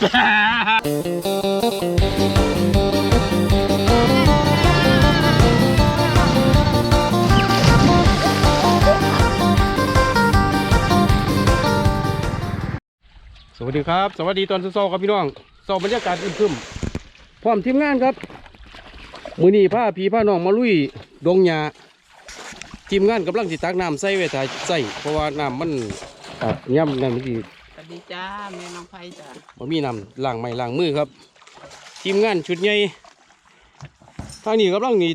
สวัสดีครับ สวัสดีตอนเช้าๆครับพี่น้องเช้าบรรยากาศอึมครึมพร้อมทีมงานครับ มือนี้ผ้าพีผ้าน้องมาลุยดงหญ้าทีมงานกำลังติตักน้ำใส่ไว้ถ่ายใส่เพราะว่าน้ำมันย่ำน้ำมันดีสวัส ดีจ้าแม่น้องไผ่จ้าบ่มีน้ำล้างไม้ล้างมือครับ ทีมงานชุดใหญ่ทางนี้กำลังนี่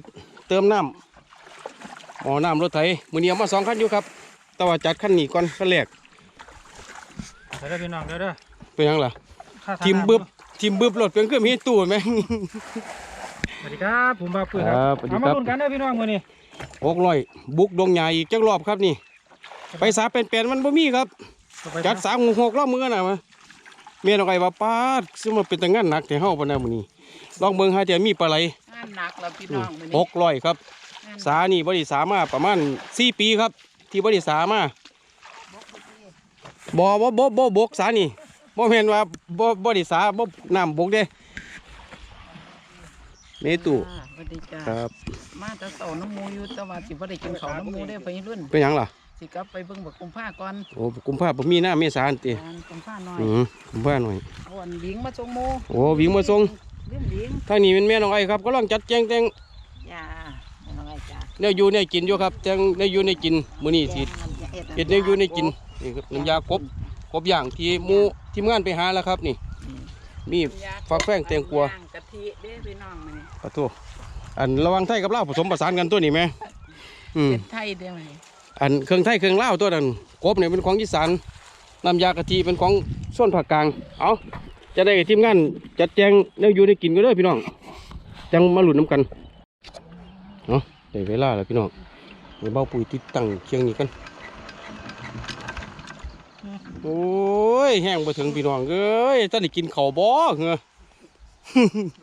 เติมน้ำอ๋อน้ำรถไถมือนี้เอามาสองคันอยู่ครับ แต่ว่าจัดคันนี้ก่อนคันแรกเดี๋ยวเด้อพี่น้องเดี๋ยวเด้อเป็นหยังล่ะค่าทางทีมบึบทีมบึบรถเป็นเครื่องมีตู้ไหมสวัสดีครับผมบาปื้อคครัรับบสวัสดีเอาครัมาบลุ้นกันเด้อพี่น้องมื้อนี้หกร้อยบุกดงใหญ่อีกจักรอบครับนี่ ไปสาเป็นแปลนๆมันบ่มีครับ จัดสามหกรอบมือน่ะมาเมียนเอาไว้ว่าป้าดซึ่งมันเป็นแต่งานหนักแต่เฮาปานนั้นมื้อนี้ลองเบิ่งหาแต่มีปลาไหลงานหนักแล้วพี่น้องมื้อหนี้กร้อยครับงานสานี่บริสามาประมาณสี่ปีครับ ที่บริสามาบ่บ่บ่บ่บกสานี่บ่เห็นว่าบ่บริสาบ่น้ำบกเด้เมตุจ้าสวัสดีจ้าครับ มาแต่เสาน้ำหมูอยู่แต่ว่าสิบ่ได้กินข้าวน้ำหมูได้อไปรุ่นเป็นหยังล่ะ สิกลับไปเบิ่งบักกุมผ้าก่อนโอ้กุมภาพันธ์มีหน้าเมษาอันติงานกุมผ้าหน่อยอืมกุมภาหน่อย เอาอันหญิงมาส่งหมูโอ้วิ่งมาส่งเรื่องหญิงทางนี้เป็นแม่น้องไอ้ครับก็ลังจัดแจงแต่งจ้าแม่น้องไอ้จ้าแนวอยู่ในกินอยู่ครับแจงแนวอยู่ในกินมื้อนี้สิเฮ็ดแนวอยู่ในกินนี่ครับน้ำยากบกบอย่างที่หมู่ทีมงานไปหาแล้วครับนี่ มีฟักแป้งแตงกวา ย่างกะทิเด้อพี่น้องมื้อนี้ขอโทษอันระหวังไทยกับลาวผสมประสานกันตัวนี้ไหมอืม เป็นไทยได้ไหม อันเครื่องไทยเครื่องลาวตัวนั้นกบเนี่ยเป็นของอีสานน้ำยากะทิเป็นของส่วนภาคกลาง เอาจะได้ทีมงานจัดแจงแนวอยู่ในกินก็เด้อพี่น้องจังมาหลุดน้ำกันเนาะได้เวลาแล้วพี่น้องเดี๋ยวเบาปุ๋ยติดตั้งเคียงนี้กันโอ้ยแห้งไปถึงพี่น้องเอ้ยตอนนี้กินข้าวบ่เหรอ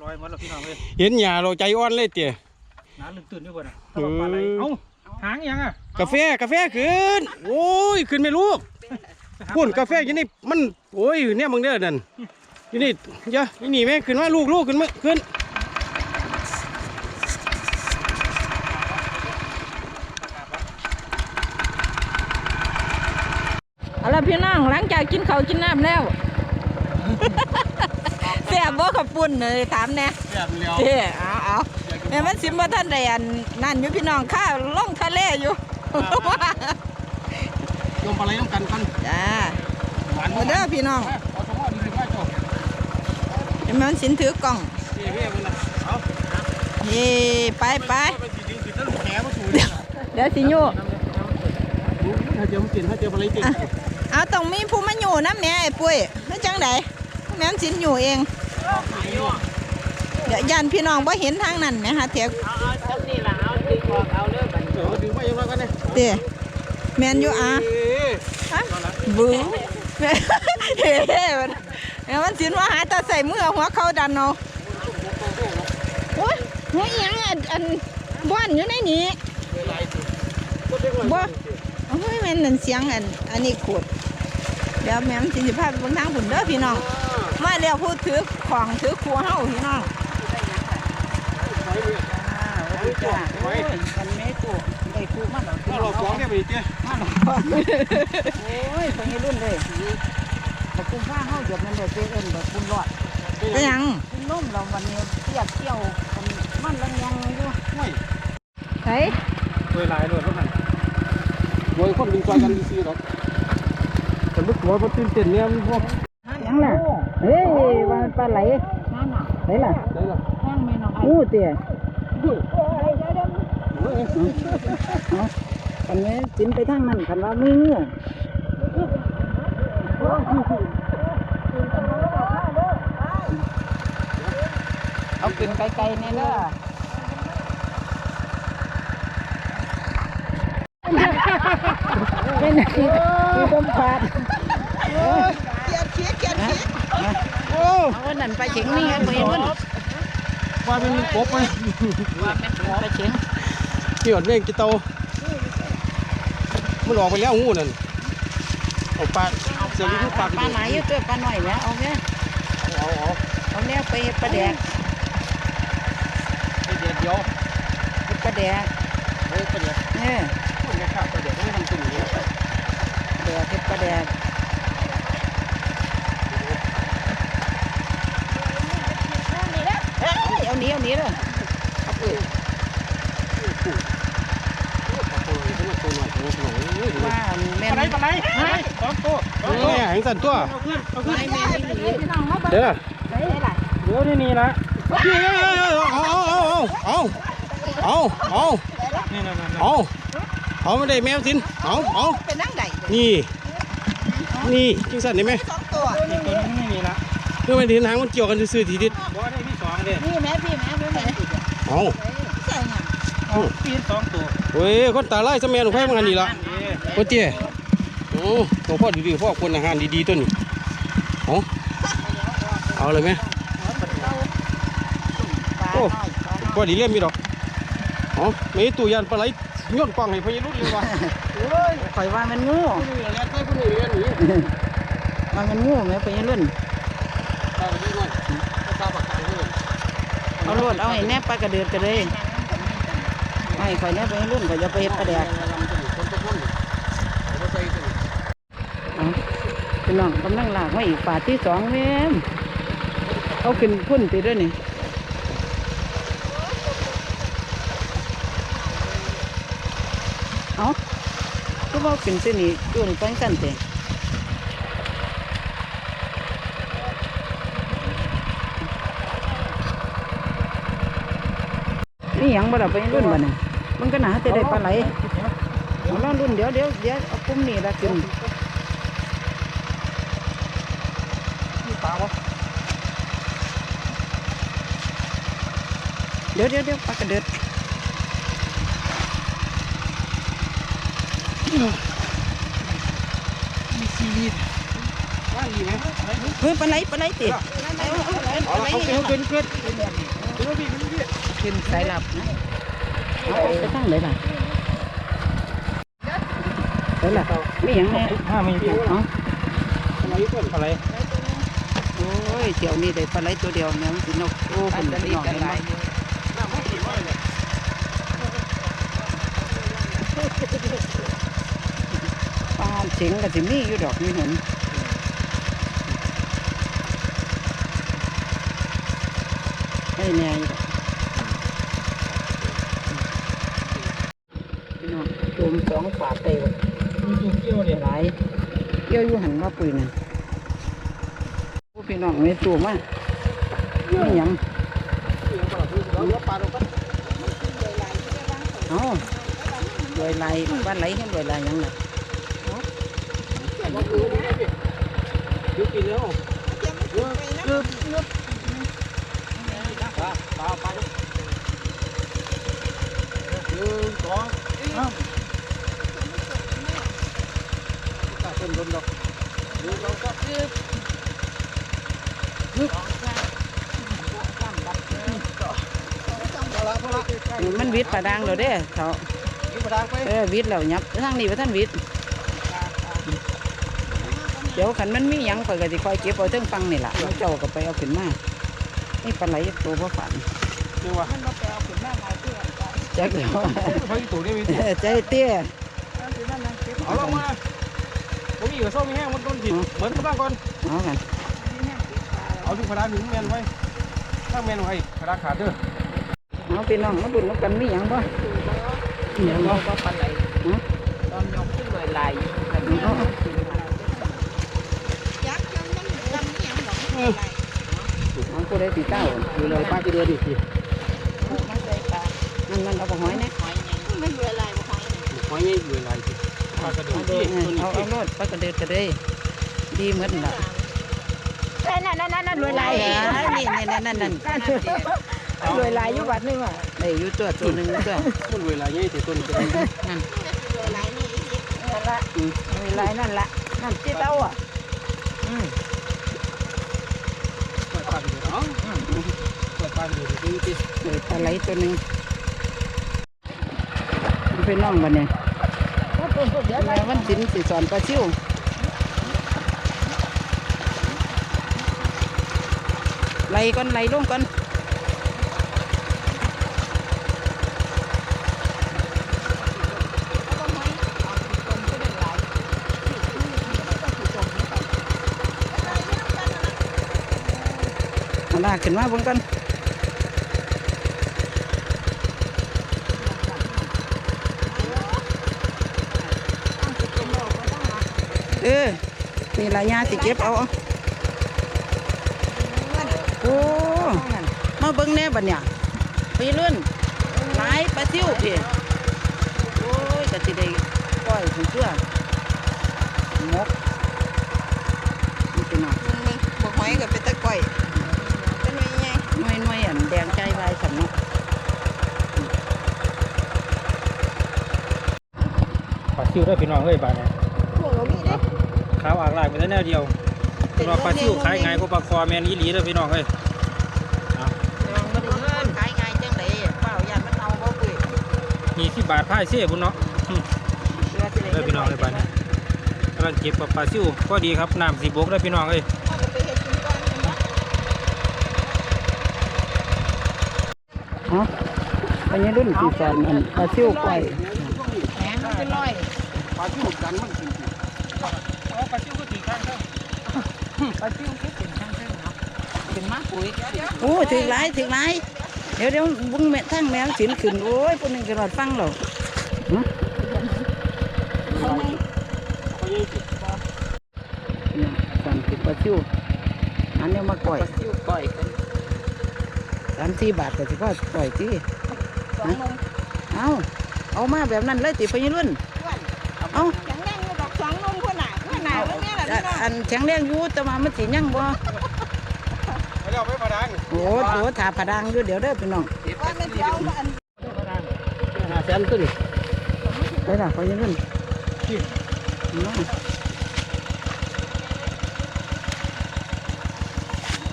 ลอยหมดแล้วพี่น้องเอ้ยเห็นหญ้าเราใจอ่อนเลยเตี่ยน้าลึกตื่นอยู่เพิ่นน่ะตลอดปลาไหลเอ้าหางอีหยังอะ กาแฟกาแฟขึ้น โอ้ยขึ้นไม่ลูกพุ่นกาแฟอยู่นี่มันโอ้ยเนี่ยมึงเด้อนั่นอยู่นี่เยอะนี่นี่แม่ขึ้นมาลูกลูกขึ้นมาขึ้นเอาละพี่น้องหลังจากกินข้าวกินน้ำแล้วเสียบ่ขับปุ่นเลยถามแน่แบบเลี้ยวเจ้เอาเอาแม่มันสิบ่ท่านใดอันนั่นอยู่พี่น้องข้าล่องทะเลอยู่ ยมปลาไหลต้องกันกันจ้าหวานมาเด้อพี่น้องเอาสมอดีเลยว่าจบแม่มันสินถือกล่องเฮ้ยเฮ้ยมันนะเอาเย่ไปไปไปดีดีถ้าลูกแหมาสู่เนี่ยเดี๋ยวสิอยู่ถ้าเจอมันกินถ้าเจอปลาไหลกินเอาต้องมีผู้มาอยู่นะแม่ไอ้ปุ้ยคือจังไดแม่มันสินอยู่เองเดี๋ยวยันพี่น้องบ่เห็นทางนั้นแหมฮะเถียเอาเอาจังนี่ล่ะเอาดึงออกเอาเด้อบัดนี้ เออดึงไว้ยังไงกันเนี่ยเต้แม่นอยู่อะเอ้ยฮะบูเฮ้เฮ้มันเอ้ยมันสินว่าหาแตาใส่มือหัวเขาดันเอาโอ้ยหัวอีหยังอันอันบ้านอยู่ในนี้บ่โอ้ยแม่นนั่นเสียงอันอันนี้ขูดเดี๋ยวแม่มันสิสิพาไปเบิ่งทางพุ่นเด้อพี่น้องมาแล้วพูดถือของถือครัวเฮาพี่น้อง จ้าโอ้ยมันแม่กูได้กูมาแล้วเอาหลอกสองเนี่ยไปดิเจ้มาแล้วโอ้ยคนนี้รุ่นเลยบักกุมผ้าเฮาหยดมันได้เจเอิ้นบักกุมรอดไปหยังกินนมเราวันนี้เทียบเที่ยวกันมันละยังอยู่ไม่ไสเวลาโดดรถนั่นโวยคนดึงซอยกันซื้อหรอกแต่ลูกหัวมันตื่นเต้นเนี่ยมันพวกยังล่ะเฮ้ยว่ามันปลาไหลนั่นน่ะไหนล่ะได้ละแห้งแม่น้องไอ้อู้เตี้ย คันนี้สินไปทางนั้นคันว่ามือเอากินไกลๆเนี่ยเด้อเป็นที่ที่ต้มผัดโอ้เอาวันนั้นไปเฉียงนี่ไงไปรุ่นว่าเป็นกบไหมว่าแม่ไปเฉียง เกี่ยวเรื่องกิเตามันออกไปแล้วงูนั่นเอาปากเสือลูกปากปลาไหนอยู่ตัวปลาหน่อยเนี่ยเอาแม่เเอาเอาเอาแนวไปเฮ็ดปลาแดกไอเดียเดียวเฮ็ดปลาแดกเฮ้ยประเดี๋ยวเออคนจะขับประเดี๋ยวไม่ทำตุ่มนี้แดกเฮ็ดปลาแดกเอ้ยเอาหนี้เอาหนี้เลย ว่าแม่ปลาไหลนปลาไหลสองตัวสองเฮ้ตัวยแหงสันตัวเอาขึ้นเอาขึ้นเด้อเดี๋ยวนี่นี่ละเอาเอาเอาเอาเอาเอานี่นั่นนั่นเอาเอาไม่ได้แมวสินเอาเอานี่นี่จังสันได้ไหมสองตัวนี่ตัวนึงนี่นี่ละเพื่อมันถึงหางมันเกี่ยวกันซื่อๆทีเดิดบ่ได้มีสองเด้ นี่แม่พี่แม่แม่แม่ เอา ใส่หยัง เอา ปีนสองตัวเฮ้ยคนตาไล่สมัยหนุ่มไฟมันหันนี่ละนี่โอ้เตี้ยโอ้ตัวพ่อดีๆพ่อคนอาหารดีๆตัวนี้เอาเอาเลยไหมปลาโอ้น้อยปลาน้อยพ่อดีเลี่ยมมีดอกเอาไม่ตู้ยันปลาไหลย้อนกล้องให้พญารุ่นเลยวะเฮ้ยข่อยว่ามันงูคนนี้เลี้ยงใกล้คนนี้เลี้ยงหนีว่ามันงูแม่ไปยังรุ่นตาดีหน่อยตาปากกาเลยเอารวดเอาให้แนบปลากระเดือดกันเลยเอา ให้ข่อยแนบไปยังรุ่นข่อยจะไปเฮ็ดปลาแดกเอาพี่น้องกำลังลากมาอีกป่าที่สองแม่มเอาขึ้นพุ่นไปด้วยนี่เอาก็ว่าขึ้นเส้นนี้ดูนี่ไปกันเตะนี่ยังบ่ล่ะไปรุ่นบ่เนี่ย มันก็หนาจะได้ปลาไหลเอาล่ะรุ่นเดี๋ยวเดี๋ยวเดี๋ยวเอาปุ่มนี่ละกินมีปลาวะเดี๋ยวเดี๋ยวเดี๋ยวปลากระเดิดมีซีวีดว่างดีไหมเฮ้ยปลาไหลปลาไหลติเอาละเขาเกินเกินเกินเกินพี่เกินพี่ขึ้นสายลับนะเอาเอา ไปตั้งเลยล่ะไปล่ะไม่หยังแน่ห้ามีตัวเอาอะไรเกินปลาไหลโอ้ยเดี๋ยวนี้ได้ปลาไหลตัวเดียวแม่มันสินกโอ้เป็นพี่น้องเห็นไหมปลาเฉิงก็สิมีอยู่ดอกนี่เห็นไอ้แน่อยู่ดอกพี่น้องจุ่มสองฝาเตว มีตัวเกี้ยวเนี่ย หลาย ก็ยอยู่หันว่าปุ๋ยน่ะโอ้พี่น้องไม่ตัวมาไม่หยังเราเลี้ยปลาเราก็เอ้าลอยไหลบ้านไหลเห็นลอยไหลยังน่ะดูกินแล้วเยอะเยอะเยอะปลาปลาปลาหนึ่งสองตาเต็มโดนดอกดูเราก็ยืดยืดพอละพอมันวิดปลาดังเราเด้เขาเออวิดเรายับทางนี้ว่าท่านวิดเดี๋ยวขันมันมียังข่อยก็สิคอยเก็บเอาเทิงฟังนี่ล่ะแล้วเจ้าก็ไปเอาขึ้นมานี่ปลาไหลตัวพ่อฝันเดี๋ยววะจักเดี๋ยวเขาอยู่ตัวนี้มีเออใจเตี้ยเอาลงมา ผมมีกับส้มมีแห้งมันต้นผิดเหมือนกันบ้างก่อนเอากันเอาดูพลาหนึ่งแมนไว้ถ้าแมนไว้พลาขาดเด้อเอาพี่น้องมาบุญน้ำกันมีหยังบ่มีหยังบ่ปลาไหลฮะตอนยกขึ้นเลยไหลเอาเอายักษ์ยังมันดำยังหรอกไหลเอาผู้ใดสิเต้าอยู่เลยป้าจะเดือนอีกทีมันใส่ปลานั่นนั่นเอาไปหอยเนี่ยหอยยังไม่รวยไหลบ่หอยหอยนี่อยู่อะไรที ปลากระดูเอากที่เอาเอาโลดปลากระเดิดกระเดยดีเหมือนละนั่นนั่นนั่นนั่นรวยไหลนี่นี่นั่นนั่นนั่นรวยไหลอยู่บัดนึงอะได้อยู่ตัวตัวหนึ่งตัวต้นเวลาเนี่ยแต่ต้นนั่นรวยไหลนี่นั่นละรวยไหลนั่นละนั่นที่เต้าอะปล่อยปลาเดือดเนาะปล่อยปลาเดือดดูสิปลาไหลตัวหนึ่งมันเป็นน้องบันเนี่ย แม่วันสินสิสอนปลาซิวไหลก่อนไหลลงก่อนเอาลากขึ้นมาบนกัน เออนี่ละยาสิเก็บเอาเอาโอ้มาเบิ่งแน่บัดเนี่ยไปเลื่อนหลายปลาซิวพี่โอ้ยก็สิได้ก้อยถึงเพื่อหมกนี่พี่น้องมึงมึงบ่หอยก็เป็นตะก้อยเป็นไงไงหน่วยหน่วยอันแดงใจไว้สำเนาะปลาซิวได้พี่น้องเอ้ยบาดเนี่ยพวกเรามีเด้ ขาวอากลากไปแต่แนวเดียวสำหรับปลาซิวขายไงายก็ปลาคอแมนอีหลีเด้อพี่น้องเอ้ยลองมาดูเงินขายง่ายจังไดเปล่าย่านมันเอาบ่ปุ้ยมีสิบบาทพายเสียบุญเนาะเรือสิเด้อพี่น้องเอ้ยบาดเนี่ยกำลังเก็บกับปลาซิวก็ดีครับน้ำสีบกเด้อพี่น้องเอ้ยเอาไปเฮ็ดกินก่อนเห็นบ่เนาะอันนี้รุ่นที่สอนอันปลาซิวก้อยแหงมันเป็นร้อยปลาที่หมดกันมันกินอ๋อ ปลาซิวก็ถือข้างเท่าปลาซิวคือเป็นทางเส้นเนาะเป็นมากปุ๋ยโอ้ถึงหลายถึงหลายเดี๋ยวเดี๋ยวบุ้งแม่ทั้งแมวสินขึ้นโอ้ยปุ่นนึงกระโดดฟังเราเนี่ยสั่นติดปลาซิวอันนี้มาก่อยซิวก่อยกันสามสี่บาทก็สิพ่อก่อยที่สองนมเอาเอามาแบบนั้นเลยติพยรุ่นอ้วนเอา องอันแข็งแรงอยู่แต่ว่ามันสิยังบ่ไม่ได้เอาไปมาดังโอ้โหถาผาดังอยู่เดี๋ยวเด้อพี่น้องว่ามันสิเอาอันหาแสนตัวนี่ไปล่ะพยรุ่นน้อง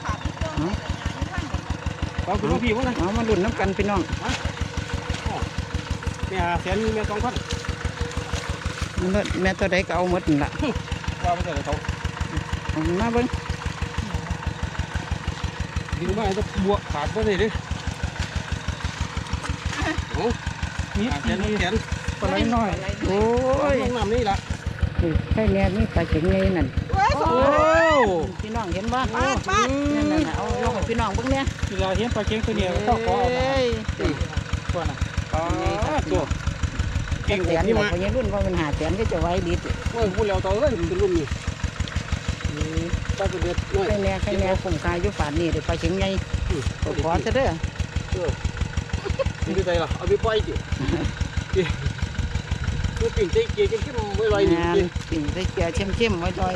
ขาดที่เครื่องให้กันงานข้างของคุณพี่มั้งนะเอามาลุ้นน้ำกันพี่น้องแม่หาแสนแม่สองพันมันเลิศแม่ตัวใดก็เอาหมดนั่นล่ะ ว่าไม่ใช่เขาเอามาเบิ่งดึงมาจะบวกขาดไปเลยดิโอ้มีแสนแสนปลาไหลน้อยโอ้ยลงน้ำนี่ละใช่แน่นี่ปลาเข็งไงนั่นโอ้พี่น้องเห็นบ่ปาดปาดนั่นน่ะเอาลงให้พี่น้องเบิ่งเนี่ยเวลาเห็นปลาเค็งตัวเนี้ก็ขอเอามาเอ้ยตัวน่ะตัว เก่เก่งงแสกนว่านี่บอกมาว่ายังรุ่นว่ามันหาแสนก็จะไว้ดีติโอ้ยพูดแล้วต่อเลยเป็นรุ่นนี้ป้าจะเด็ดน้อยใครแน่ใครแน่คุ้มค่าอยู่ป่านนี้เดี๋ยวไปถึงไงขอซะเด้อนี่คือใจล่ะเอาไปปล่อยจิคือปิ่นใจเกียร์เข้มไว้ไว้นี่งานปิ่งใส่เกียร์เข้มๆไว้ลอย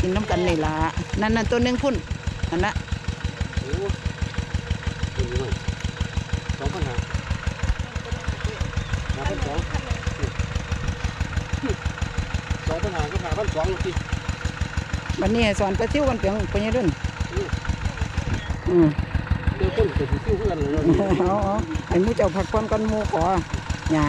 กินน้ำกันนี่ล่ะนั่นน่ะตัวหนึงพุ่นอันน่ะ โอ้ยหน่อยสองพันห้าห้าพันสองสองพัน ห้าก็ห้าพันสองทีวันนี้ให้สอนไปเที่ยวกันเปียงไปยังรุ่นอืมเดี๋ยวคนจะซื้อเพื่อนเลยเอาเอาให้หมูเจ้าผักความกันหมูขอหญ้า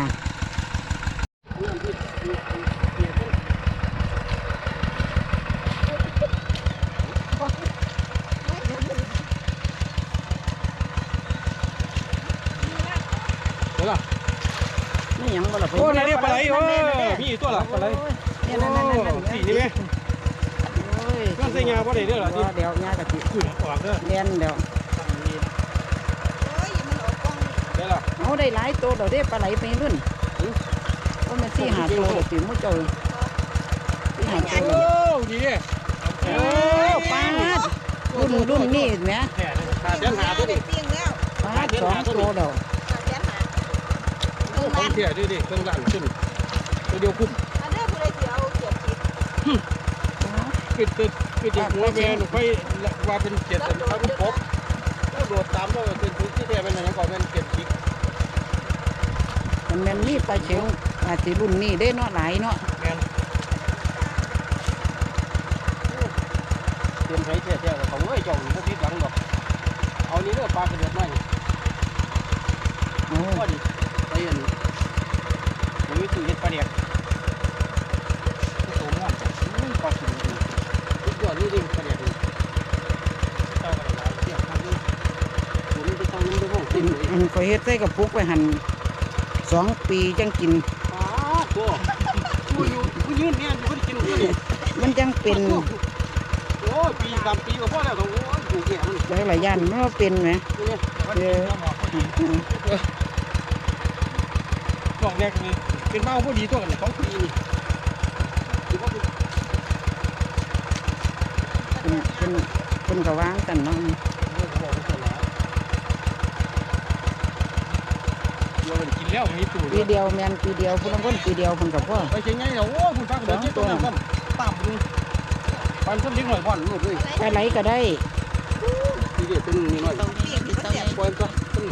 เดี๋ยวล่ะนี่หยังบ่ล่ะโอ้ยเรียกปลาไหลโอ้ยมีตัวละปลาไหล นี่นั่นนั่นนั่นนั่นสีนี่ไหมโอ้ยก็ใส่งาบ่ได้เด้อล่ะที่เดี๋ยวหญ้ากะทิขึ้นออกเด้อเรียนเดี๋ยวเอ้ยมันออกกล้องเดี๋ยวล่ะเอาได้หลายตัวเราได้ปลาไหลไปรุ่นก็มันสี่หาตัวเราตีมุ้เจ้าสี่หาตัวโอ้เราดีโอ้ปลาดรุ่นรุ่นนี่เห็นไหมแค่นี้ขาดแสนหาตัวได้นี้เปียงแล้วปลาดสองตัวเราขาดแสนหาเบิ่งขอบ้างนเสียดิดิเครื่องล้านขึ้นตัวเดียวคุ้ม อันเด้อผู้ใดสิเอาเกียรติ ปิดติดปิดติดหัวแม่หนูไปว่าเป็นเจ็ดเป็นพันครบก็โดดตามแล้วเป็นพื้นที่แท้เป็นอะไรก่อนเป็นเจ็ดชิกมันแม่นนี่ปลาเชียงอาจจะรุ่นนี่ได้เนาะหลายเนาะแมนเตรียมใช้แท้แท้เขาเอ้ยจ่องพวกพิษหลังหรอกเอานี้เด้อปลากระเดือดหน่ก็ดีไปอันมันมีตู้เย็ดปลาเดียก ดิเดี๋ยวอันขอเฮ็ดใส่กับปุกไปหันสองปีจังกินมันจังเป็นโอ้ปีสามปีก็พอแล้วก็โอ้ถูกแก่มันหลายย่านไม่ว่าเป็นไหมเออบอกแรกนี่เป็นเมาพอดีตัวกันเขาปี นเป็นเป็นกระวางกันเนาะเดี๋ยวมันกินแล้วมีตู่ปีเดียวแมนปีเดียวพุ่นละคนปีเดียวพุ่นกับพ่อไปเชียงใหญ่เนาะโอ้คุณฟังเดี๋ยวนี้ตัวนั้นกันตามดูปันต้นดิ้งหน่อยพ่อนลูกเลยไปไหลก็ได้ทีเดียวเป็นนี่หน่อยปล่อยก็ต้น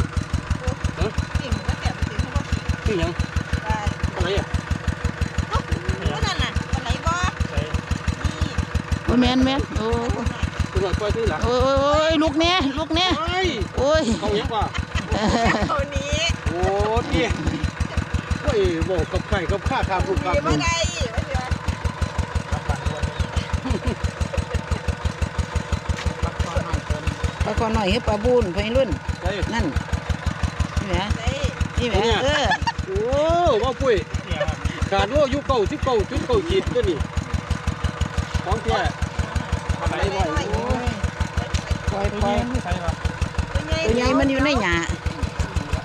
ฮะที่ยังอะไรอะโอ้ยแมนแมนโอ้คุณหน่อย ปล่อยที่หลังโอ้ยโอ้ยโอ้ยลูกเนี้ยลูกเนี้ยไอ้โอ้ยเขายังกว่าโอ้ที่โอ้ยบอกกับไข่กับข้าข้ามลูกข้ามลูกปลาคอหน่อยให้ปลาบูนไปรุ่นนั่นนี่แหละนี่แหละเออโอ้ว่าปุ้ยขาดโลยุเก่าสิบเก่าจุดเก่าขีดตัวนี้ของแท้อะไรไอ้ไหวโอยปล่อยตัวใหญ่มันอยู่ในหยา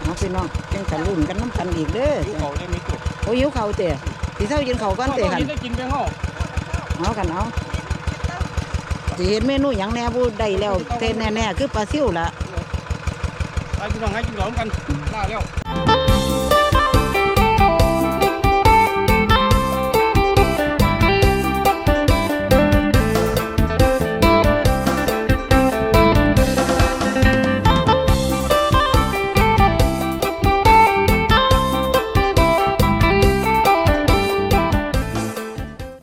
เอาพี่น้องเป็นกันรุ่นกันน้ำกันอีกเด้อเข่าได้มีตัวโอ้ยหิวเข่าเตะสีเศร้ายินเข่าก้อนเตะกักันได้กินไปห้อเอากันเอาสิเห็นเมนูอย่างแน่บูได้แล้วเต้นแน่ๆคือปลาซิ่วละไปพี่น้องให้กินหลอมกันล่าแล้ว